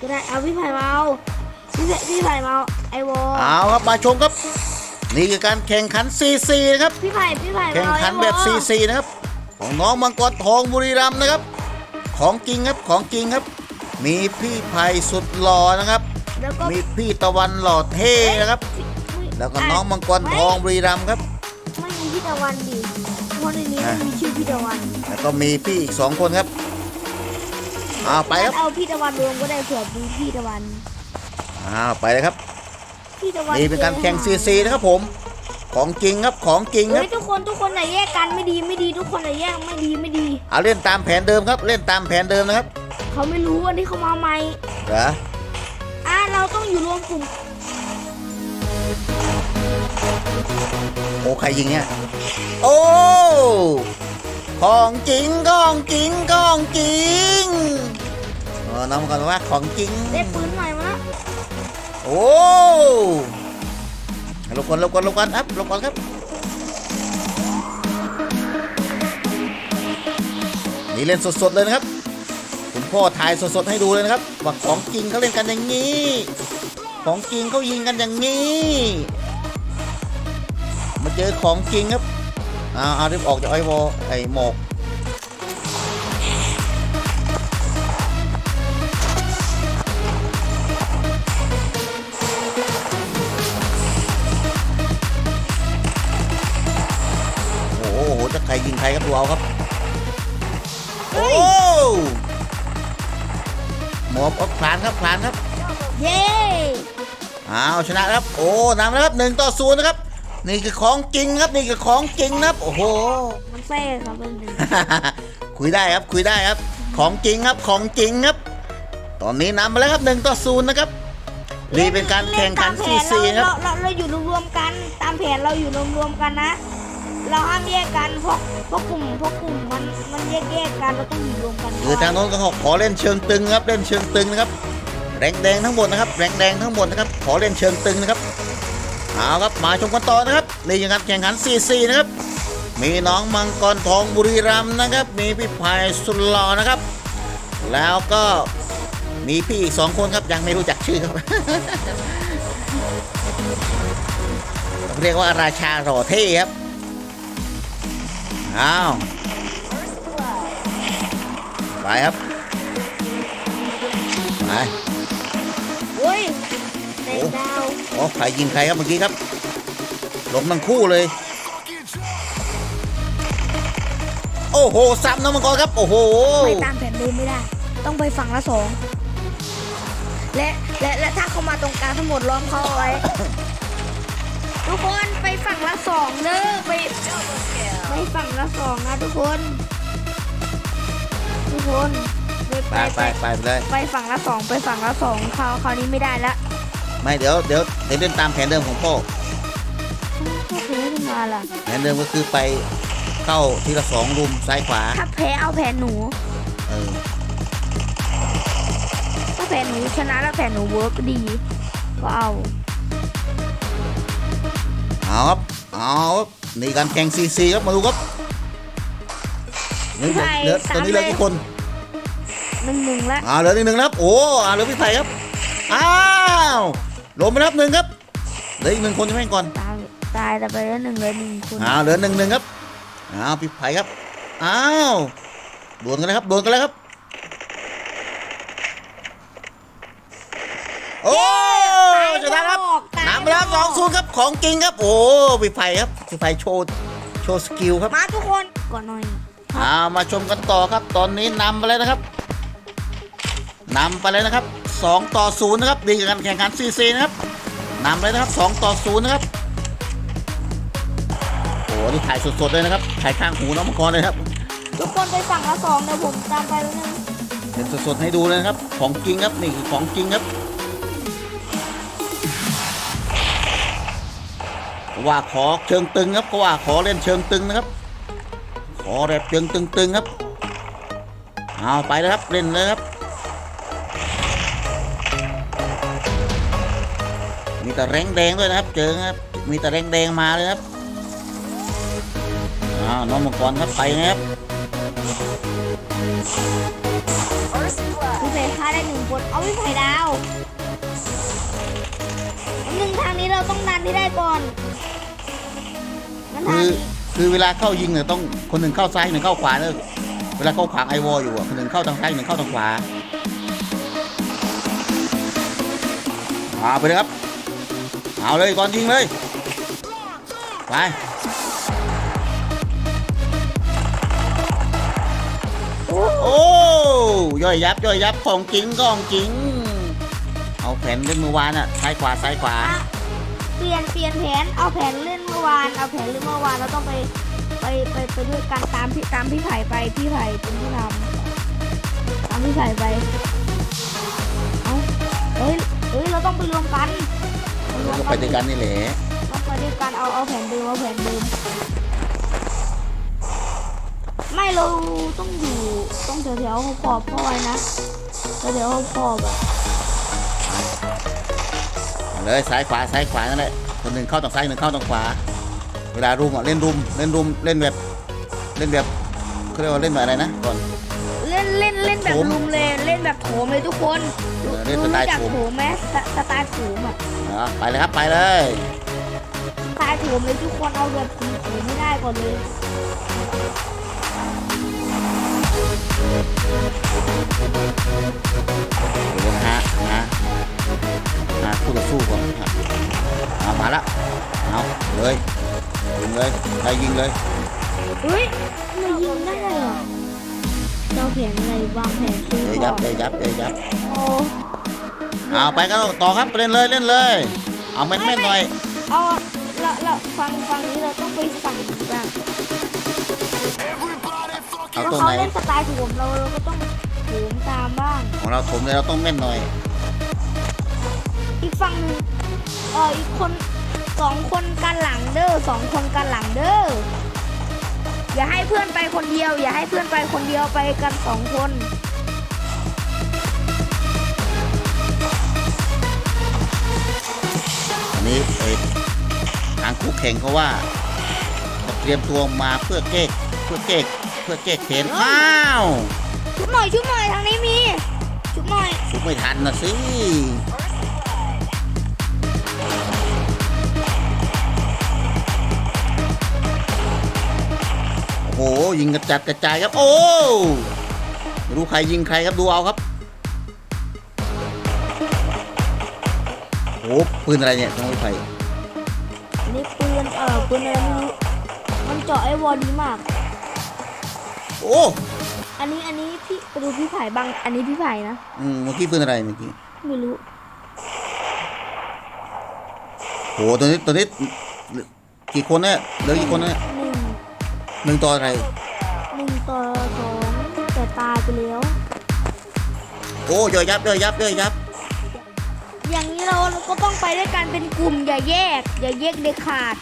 ก็ได้เอาพี่ไผ่มาเอาพี่ไผ่พี่ไผ่มาเอาไอวอลเอาครับมาชมครับ นี่คือการแข่งขันซีซีนะครับพี่ไผ่พี่ไผ่แข่งมาเอาขันไอวอลแบบซีซีนะครับ ของน้องมังกรทองบุรีรัมย์นะครับ ของจริงครับของจริงครับ มีพี่ไผ่สุดหล่อนะครับแล้วก็มีพี่ตะวันหล่อเท่นะครับ แล้วก็น้องมังกรทองบุรีรัมย์ครับไม่มีพี่ตะวันดิเพราะในนี้อะมันมีชื่อพี่ตะวันแล้วก็มีพี่อีกสองคนครับเอาไปครับ เอาพี่ตะวันรวมก็ได้เผื่อมีพี่ตะวันเอาไปเลยครับ พี่ตะวันนี่เป็นการแข่งซีซีนะครับผม ของจริงครับของจริงคเฮ้รับยทุกคนทุกคนไหนแยกกันไม่ดีไม่ดีทุกคนไหนแยกไม่ดีไม่ดี เอาเล่นตามแผนเดิมครับ เล่นตามแผนเดิมนะครับเขาไม่รู้วันที่เขามาใหม่เหรออะเราต้องอยู่รวมกลุ่มโอ้ใครยิงเนี่ย โอ้ ของจริงของจริงของจริงเออน้องกันว่าของจริง ได้ปืนใหม่มาแล้วโอ้ลงก่อนลงก่อนลงก่อนครับลงก่อนครับ นี่เล่นสดๆเลยนะครับ คุณพ่อถ่ายสดๆให้ดูเลยนะครับ ว่าของจริงเขาเล่นกันอย่างนี้ ของจริงเขายิงกันอย่างนี้ มาเจอของจริงครับ เอาเอารีบออกจากไอ้วอไอ้หมอกโอ้โหจะใครยิงใครครับดูเอาครับ โอ้หมอบเอาพลานครับพลานครับ เย้ อ้าวชนะครับ โอ้นำแล้วครับหนึ่งต่อศูนย์นะครับ นี่คือของจริงครับ นี่คือของจริงนะครับโอ้โห มันแซ่ครับเป็นหนึ่งคุยได้ครับคุยได้ครับ ของจริงครับของจริงครับ ตอนนี้นำมาแล้วครับหนึ่งต่อศูนย์นะครับนี่เป็นการแข่งขันเล่ซีตามแผซีนครับเราเราเราอยู่รวมๆกันตามแผนเราอยู่รวมๆกันนะ เราห้ามแยกกันเพราะเพราะกลุ่มเพราะกลุ่มมันมันแยกแยกๆกันเราต้องอยู่รวมกันคือทางโน้นก็ขอเล่นเชิงตึงครับเล่นเชิงตึงนะครับ แรงแดงทั้งหมดนะครับ แรงแดงทั้งหมดนะครับ ขอเล่นเชิงตึงนะครับ เอาครับมาชมกันต่อนะครับนี่คือการแข่งขันซีซีนะครับมีน้องมังกรทองบุรีรัมย์นะครับ มีพี่พายสุดหล่อนะครับ แล้วก็มีพี่อีกสองคนครับยังไม่รู้จักชื่อครับ เรียกว่าราชาหล่อเท่ครับอ้าวไปครับไป เตะดาวโอ้ใครยิงใครครับเมื่อกี้ครับล้มทั้งคู่เลย โอ้โหซ้ำน้องมังกรครับ โอ้โหไปตามแผนเดิมไม่ได้ ต้องไปฝั่งละสองและและและถ้าเขามาตรงกลางทั้งหมดล้อมเขาเอาไว้ทุกคนไปฝั่งละสองเด้อไปไปฝั่งละสองนะทุกคน ทุกคนไปไปไปไปไปเลยไปฝั่งละสองไปฝั่งละสองคราวคราวนี้ไม่ได้ละ ไม่เดี๋ยวเดี๋ยวเดี๋ยวเล่นตามแผนเดิมของโป้ถ้าแพ้ขึ้นมาล่ะ แผนเดิมก็คือไปเข้าทีละสองรุมซ้ายขวาถ้าแพ้เอาแผนหนู เออถ้าแผนหนูชนะแล้วแผนหนูเวิร์กดีก็เอาเอาครับเอาครับนี่การแข่งซีซีครับมาดูครับนี่เหลือเหลือตอนนี้เหลือกี่คนหนึ่งหนึ่งละอ่าเหลือหนึ่งหนึ่งนะครับโอ้อ่าเหลือพี่ไผ่ครับอ้าว ลงไปนับหนึ่งครับเหลืออีกหนึ่งคนใช่ไหมก่อนตายตายแต่ไปแล้วหนึ่งเลยหนึ่งคนอ้าวเหลือหนึ่งหนึ่งครับอ้าวพี่ไผ่ครับอ้าวดวลกันแล้วครับดวลกันแล้วครับ โอ้ชนะครับนำไปแล้วสองศูนย์ครับของจริงครับโอ้พี่ไผ่ครับพี่ไผ่โชว์โชว์สกิลครับมาทุกคนก่อนหน่อยเอามาชมกันต่อครับ ตอนนี้นำไปเลยนะครับนำไปเลยนะครับ 2 ต่อ0นะครับดีกับการแข่งขันซีซีนะครับนำไปเลยนะครับ 2 ต่อ0นะครับโอ้โหนี่ถ่ายสดๆเลยนะครับถ่ายข้างหูน้องมังกรเลยครับทุกคนไปฝั่งละสองเดี๋ยวผมตามไปแล้วนึงเป็นสดๆให้ดูเลยนะครับ ของจริงครับนี่คือของจริงครับ ว่าขอเชิงตึงครับก็ว่าขอเล่นเชิงตึงนะครับ ขอแบบเชิงตึงๆครับเอาไปเลยครับเล่นเลยครับ มีแต่แรงแดงด้วยนะครับ เจอครับ มีแต่แรงแดงมาเลยครับอ้าวน้องมังกรครับไปนะครับพี่เพชรฆ่าได้หนึ่งคนเอาพี่ไผ่ดาวอันหนึ่งทางนี้เราต้องดันที่ได้ก่อนงั้นทาคืงอนี้คือเวลาเข้ายิงเนี่ยต้องคนหนึ่งเข้าซ้ายหนึ่งเข้าขวาเนอะเวลาเข้าขวางไอวอลอยู่อะคนหนึ่งเข้าทางซ้ายหนึ่งเข้าทางขวาเอาไปเลยครับ เอาเลยก่อนยิงเลย ไปโอ้โอย่อยยับย่อยยับของจริงของจริง เอาแผนเล่นเมื่อวานอะซ้ายขวาซ้ายขวา เปลี่ยนเปลี่ยนแผนเอาแผนเล่นเมื่อวานเอาแผนเล่นเมื่อวานเราต้องไปไปไปไปด้วยกันตามพี่ตามพี่ไผ่ไปพี่ไผ่เป็นผู้นำตามพี่ไผ่ไป เอาเฮ้ยเฮ้ยเราต้องไปรวมกัน ก็ไปด้วยกันนี่แหละเราไปด้วยกันเอาเอาแผนเดิมเอาแผนเดิมไม่เราต้องอยู่ต้องแถวแถวๆขอบๆพ่อยนะแถวแถวๆขอบๆอะเอาเลยซ้ายขวาซ้ายขวานั่นแหละคนหนึ่งเข้าทางซ้ายหนึ่งเข้าทางขวา เวลารุมอะเล่นรุมเล่นรุมเล่นแบบเล่นแบบเขาเรียกว่าเล่นแบบอะไรนะก่อน เล่นเล่นเล่นแบบโถม ลุมเลยเล่นแบบโถมเลยทุกคนเออเล่นสไตล์รู้จักโถม โถมไหมสสไตล์โถมอะเอาไปเลยครับไปเลยสไตล์โถมเลยทุกคนเอาแบบโถมไม่ได้ก่อนเลยเดี๋ยวฮะฮะฮะคู่ต่อสู้ก่อนฮะเอามาละเอาเลยยิงเลยใครยิงเลยเฮ้ยมายิงได้เหรอเจ้าแผนอะไรวางแผนซื้อเดี๋ยวก่ยัอบนเดี๋ยวยับเดี๋ยวยับโอ้ เอาไปกันต่อครับเล่นเลยเล่นเลย เอาแม่นๆหน่อยเอาเราเราฟังฟังนี้เราต้องไปสั่งบ้างเอาถ้าตัวเขาไหนเล่นสไตล์โถมเราเราก็ต้องโถมตามบ้างของเราผมเลยเราต้องแม่นหน่อย อีกฝั่งหนึ่งเอออีกคนสองคนกันหลังเด้อสองคนกันหลังเด้ออย่าให้เพื่อนไปคนเดียว อย่าให้เพื่อนไปคนเดียวไปกันสองคน นนี้เอ่อทางคู่แข่งเขาว่าเตรียมตัวมาเพื่อเก๊กเพื่อเก๊กเพื่อเก๊กเข็นอ้าวชุบหน่อยชุบหน่อยทางนี้มีชุบหน่อยชุบไม่ทันนะสิโอ้โหยิงกระจัดกระจายครับ โอ้ไม่รู้ใครยิงใครครับดูเอาครับ หปืนอะไรเนี่ยน้องไฟอันนี้ปืนเออปืนอะไรไม่รู้มันเจาะไอ้วอลดีมาก โอ้อันนี้อันนี้พี่ไปดูพี่ไผ่บางอันนี้พี่ไผ่นะอืมเมื่อกี้ปืนอะไรเมื่อกี้ไม่รู้โหตัวนี้ตัวนี้กี่คนเนี่ยเหลือกี่คนเนี่ยหนึ่งหนึ่งต่ออะไรหนึ่งต่อสองแต่ตายไปแล้วโอ้ย่อยยับย่อยยับย่อยยับ อย่างนี้เราก็ต้องไปด้วยกันเป็นกลุ่มอย่าแยก อย่าแยกเด็ดขาด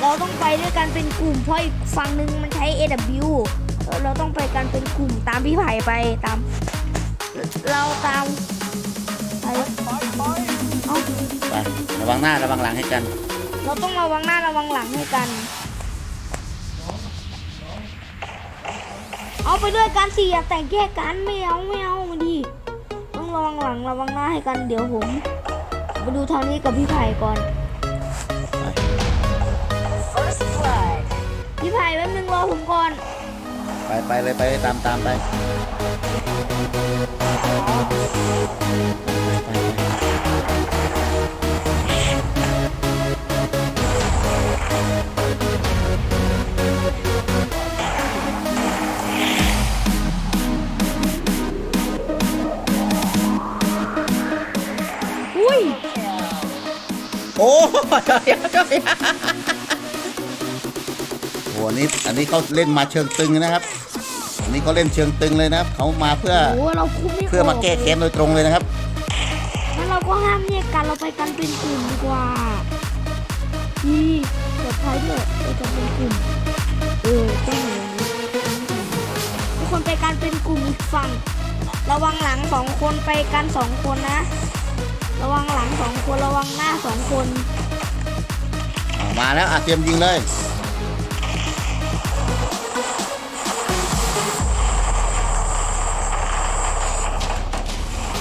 เราต้องไปด้วยกันเป็นกลุ่มเพราะอีกฝั่งหนึ่งมันใช้ AW เออเราต้องไปกันเป็นกลุ่มตามพี่ไผ่ไปตาม เราตามไปเอ้าไประวังหน้าระวังหลังให้กัน เราต้องระวังหน้าระวังหลังให้กัน เอาไปด้วยกันสิอย่าแตกแยกกันไม่เอาไม่เอามาดีต้องระวังหลังระวังหน้าให้กันเดี๋ยวผม มาดูทางนี้กับพี่ไผ่ก่อน พี่ไผ่แป๊บนึงรอผมก่อน ไปไปเลยไปตามตามไปไป โอ้ย่อยยับย่อยยับโอ้อันนี้อันนี้เขาเล่นมาเชิงตึงนะครับ อันนี้เขาเล่นเชิงตึงเลยนะครับเขามาเพื่อโอ้เราคุ้มไม่เพื่อมาแก้แค้นโดยตรงเลยนะครับงั้นเราก็ห้ามแยกกันเราไปกันเป็นกลุ่มดีกว่าดีปลอดภัยด้วยไปกันเป็นกลุ่มเออต้องอย่างนี้ทุกคนไปกันเป็นกลุ่มอีกฝั่งระวังหลังสองคนไปกันสองคนนะ ระวังหลังสองคนระวังหน้าสองคนอ่ามาแล้วอะเตรียมยิงเลย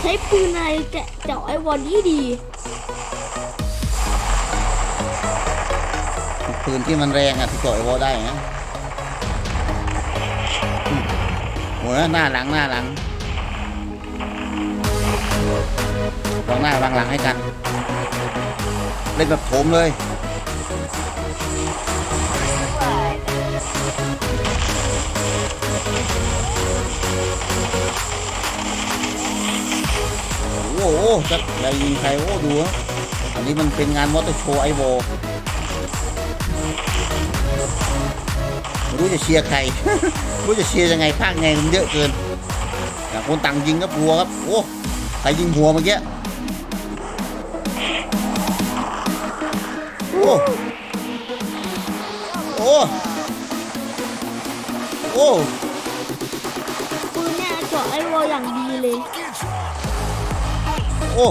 เทช้ปืนอะไรจะเจาะไอ้วอลนี่ดีปืนที่มันแรงอะที่เจาะไอวอลได้นะอืมโอ้ยหน้าหลังหน้าหลัง วางหน้าวางหลังให้กัน เล่นแบบโถมเลย โอ้โหจะจะยิงใครโอ้ดูฮะอันนี้มันเป็นงานมอเตอร์โชว์ไอโวไม่รู้จะเชียร์ใคร ไม่รู้จะเชียร์ยังไงภาคไงมันเยอะเกินต่างคนต่างยิงครับรัวครับ โอ้ ใครยิงหัวเมื่อกี้ โอ้โอ้โอ้ปืนเนี่ยเจาะไอ้วออย่างดีเลย โอ้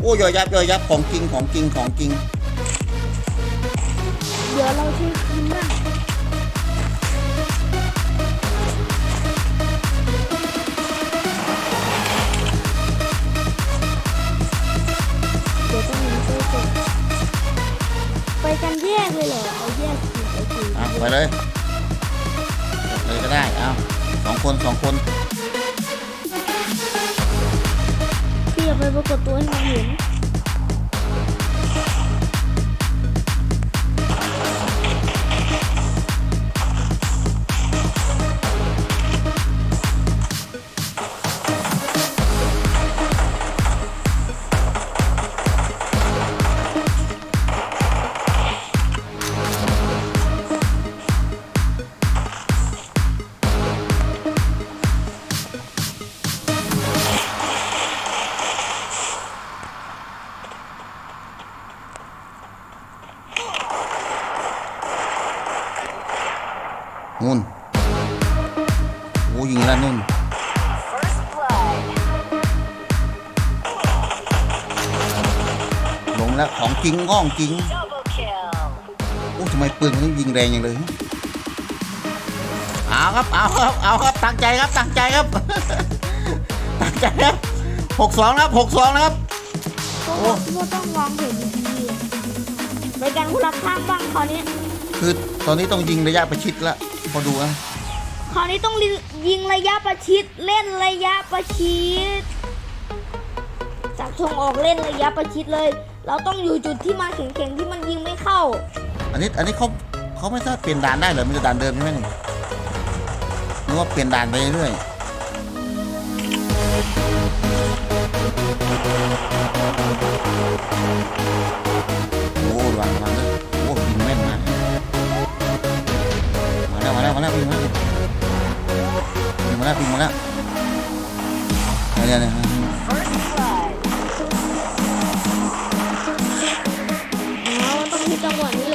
โอ้ยอยับยอยับของจริงของจริงของจริง เดี๋ยวเราช่วย กันแยกเลยเหรอเอาแยกทีโอเคอะไปเลยเลยก็ได้เอาสองคนสองคนพี่อย่าไปปรากฏตัวให้มันเห็น นู่นโอ้ยิงแล้วนู่นลงแล้วของจริงก้องจริงโอ้ทำไมปืนมันยิงแรงอย่างเลยเอาครับเอาครับเอาครับตั้งใจครับตั้งใจครับตั้งใจครับหกสองครับหกสองนะครับก็โอ้ก็ต้องวางแผนดีๆในการคุณรับข้างบ้างคราวนี้คือตอนนี้ต้องยิงระยะประชิดแล้ว พอดูนะคราวนี้ต้องยิงระยะประชิดเล่นระยะประชิดจับชงออกเล่นระยะประชิดเลย เราต้องอยู่จุดที่มาแข็งๆที่มันยิงไม่เข้า อันนี้อันนี้เขาเขาไม่สามารถเปลี่ยนด่านได้เหรอมันจะด่านเดิมใช่ไหมนี่หรือว่าเปลี่ยนด่านไปเรื่อย แล้วปิงมาแล้วยิงมาแล้วยิงมาแล้วเนี่ยเนี่ยเนี่ยอ๋อมันต้องมีจังหวะนี้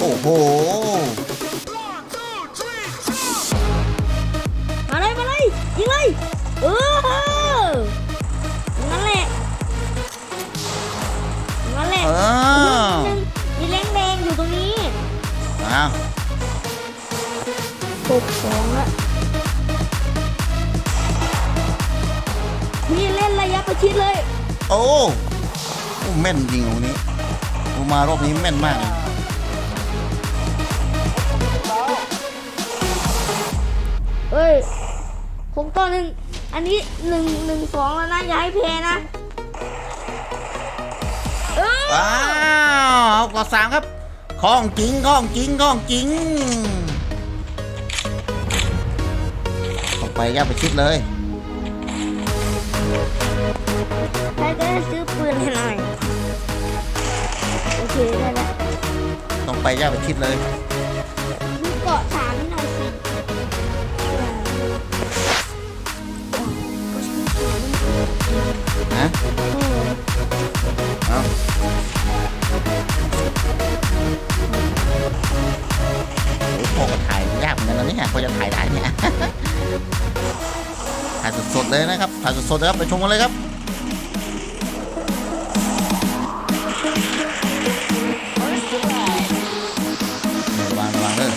โอ้โห กสองละพี่เล่นระยะประชิดเลย โอ้โอ้แม่นจริงตรงนี้โอ้มารอบนี้แม่นมากเลยเอ้ย ผมต่อหนึ่งอันนี้หนึ่งหนึ่งสองแล้วนะ อย่าให้แพ้นะ เออว้าวเอากอสามครับของจริงของจริงของจริง ไปย่าไปชิดเลยใครก็ได้ซื้อปืนให้หน่อย โอเคได้แล้วต้องไปย่าไปชิดเลยซื้อเกาะสามให้หน่อยสินะโอ้เอาโอ้โหพ่อก็ถ่ายยากเหมือนกันนะเนี่ยพอจะถ่ายได้เนี่ย ถ่ายสดๆเลยนะครับถ่ายสดๆเลยครับไปชมกันเลยครับระวังระวังเด้อ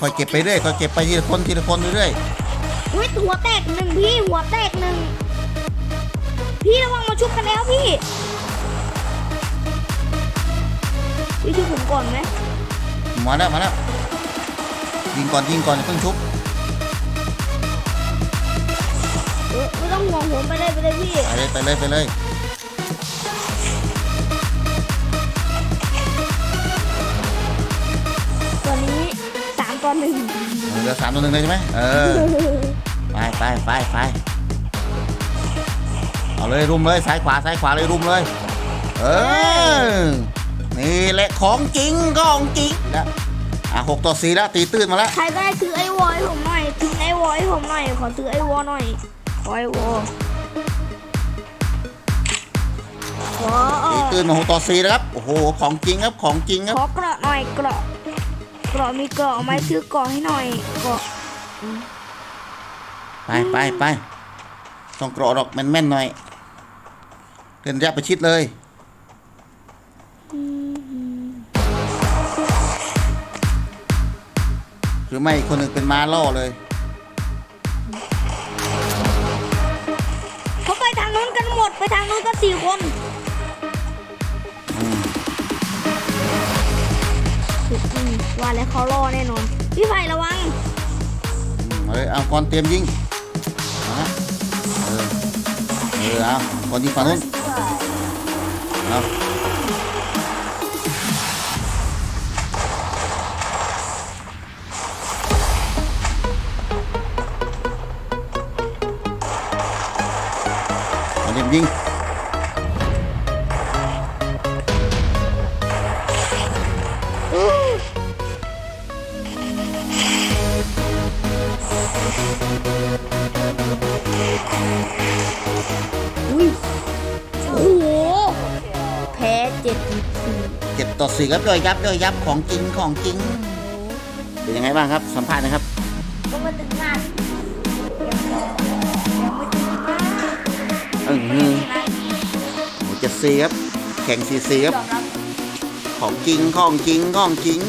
ค่อยๆเก็บไปเรื่อยค่อยๆเก็บไปทีละคนทีละคนเรื่อยอุ้ยหัวแตกหนึ่งพี่หัวแตกหนึ่งพี่ระวังมาชุบกันแล้วพี่พี่ชุบผมก่อนไหม มาแล้วมาแล้วยิงก่อนยิงก่อนอย่าเพิ่งชุบเออไม่ต้องห่วงผมไปเลยไปเลยพี่ไปเลยไปเลยไปเลยตัวนี้สามต่อหนึ่งเหลือสามตัวหนึ่งเลยใช่ไหมเออไปไปไปไปเอาเลยรุมเลยซ้ายขวาซ้ายขวาเลยรุมเลย เออ นี่แหละของจริงของจริงแล้วอะหกต่อสี่แล้วตีตื้นมาแล้วใครก็ได้ซื้อไอวอลให้ผมหน่อยซื้อไอวอลให้ผมหน่อยขอซื้อไอวอลหน่อยขอไอวอลขอเอตีอตื้นมาหกต่อสี่นะครับโอ้โหของจริงครับของจริงครับขอเกราะหน่อยเกราะเกราะมีเกราะเอาไหมซื้อเกราะให้หน่อยเกราะไปไปไปต้องเกราะดอกแม่นๆหน่อยเดินระยะประชิดเลย หรือไม่อีกคนหนึ่งเป็นม้าล่อเลยเขาไปทางนู้นกันหมดไปทางนู้นก็สี่คนอืมอืมว่าแล้วเขารอแน่นอน พี่ไผ่ระวังอืมเอาเลยเอาก่อนเตรียมยิงเอาละเออเออเอาก่อนยิงฝั่งนู้นเอา ยมยิง อุ้ยโอ้โหแพ้เจ็ดสี่เจ็ดต่อสี่ครับย่อยยับย่อยยับของจริงของจริง เป็นยังไงบ้างครับ สัมภาษณ์นะครับ 7C ครับ แข่ง 4C ครับ ของจริง ของจริง ของจริง